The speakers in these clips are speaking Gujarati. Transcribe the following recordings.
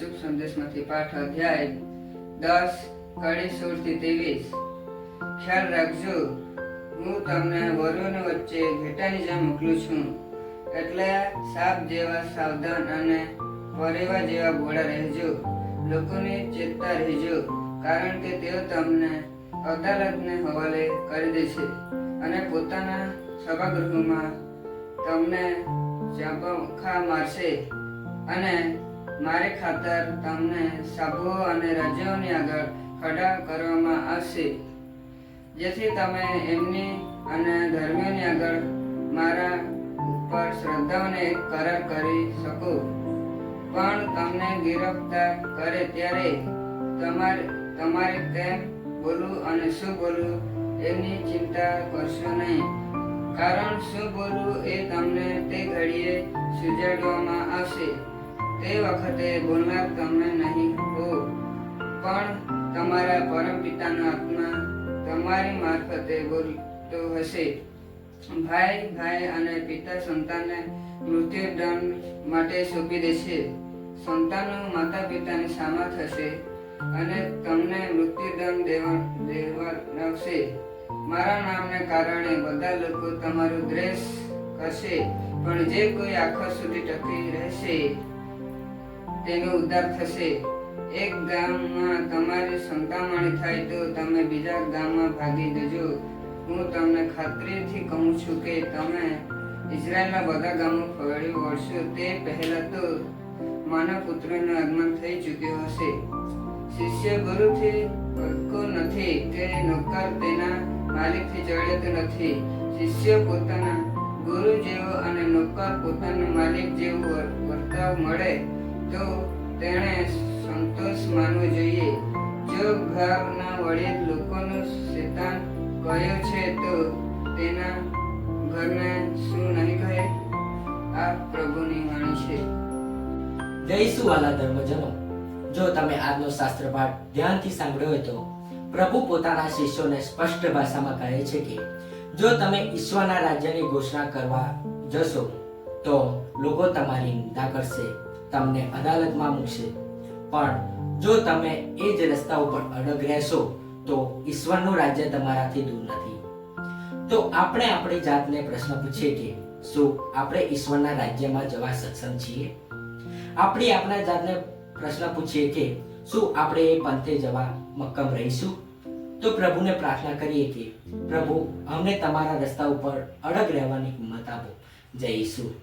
શુભ સંદેશમાંથી પાઠ અધ્યાય દસ, કડી સોળથી ત્રેવીસ. ખ્યાલ રાખજો, હું તમને વરુણ વચ્ચે ઘેટાની જેમ મોકલું છું. એટલે સાપ જેવા સાવધાન અને પરેવા જેવા ઘોડા રહેજો. લોકોને ચેતતા રહેજો, કારણ કે તેઓ તમને અદાલતને હવાલે કરી દેશે અને પોતાના સભાગૃહમાં તમને ચાબખા મારશે અને મારે ખાતર તમને સભો અને રાજ્યોની આગળ ખડા કરવામાં આવશે. જેથી તમે એમની અને ધર્મીઓની આગળ મારા ઉપર શ્રદ્ધાઓને કરાર કરી શકો. પણ તમને ગિરફતાર કરે ત્યારે તમારે તમારે કેમ બોલવું અને શું બોલવું એની ચિંતા કરશો નહીં. કારણ શું બોલવું એ તમને તે ઘડીએ સુજાડવામાં આવશે. તે વખતે બોલનાર તમને નહીં હો પણ તમારા પરમ પિતાનો આત્મા તમારી મારફતે બોલતો હશે. ભાઈ ભાઈ અને પિતા સંતાનને મૃત્યુદંડ માટે સોંપી દેશે. સંતાનો માતા પિતાની સામા થશે અને તમને મૃત્યુદંડ દેવા દેવડાવશે મારા નામને કારણે બધા લોકો તમારું દ્રેશ કરશે, પણ જે કોઈ આખો સુધી ટકી રહેશે. તેનો ઉદ્ધાર થશે. એક ગામમાં તમારી સંતામણી થાય તો તમે બીજા ગામમાં ભાગી જજો. હું તમને ખાતરીથી કહું છું કે તમે ઇઝરાયલના બધા ગામો ફરી વળશો. તે પહેલા તો માનવ પુત્રનું આગમન થઈ ચૂક્યું હશે. શિષ્ય ગુરુથી ભટકો નથી કે નોકર તેના માલિકથી ચડ્યો નથી. શિષ્ય પોતાના ગુરુ જેવો અને નોકર પોતાના માલિક જેવો વર- વર્તાવ મળે. તો તેણે સંતોષ માનવો જોઈએ. જો ઘરના વડીલ લોકોનું શેતાન કહ્યું છે, તો તેના ઘરને શું નહીં કહે? આ પ્રભુની વાણી છે. જય ઈસુ વાલા ધર્મજનો. જો તમે આજનો શાસ્ત્ર પાઠ ધ્યાનથી સાંભળ્યો હોય તો પ્રભુ પોતાના શિષ્યોને સ્પષ્ટ ભાષામાં કહે છે કે, જો તમે ઈશ્વરના રાજ્યની ઘોષણા કરવા જશો, તો લોકો તમારી નિંદા કરશે. તમને અદાલતમાં મૂકશે. પણ જો તમે એ જ રસ્તા ઉપર અડગ રહેશો, તો ઈશ્વરનું રાજ્ય તમારાથી દૂર નથી. તો આપણે આપણી જાતને પ્રશ્ન પૂછીએ કે, શું આપણે ઈશ્વરના રાજ્યમાં જવા સક્ષમ છીએ? આપણે આપણા જાતને પ્રશ્ન પૂછીએ કે, શું આપણે એ પંથે જવા મક્કમ રહીશું? તો પ્રભુને પ્રાર્થના કરીએ કે, પ્રભુ, અમને તમારા રસ્તા ઉપર અડગ રહેવાની હિંમત આપો. જય ઈસુ.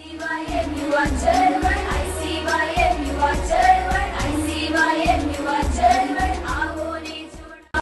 Why everyone's German?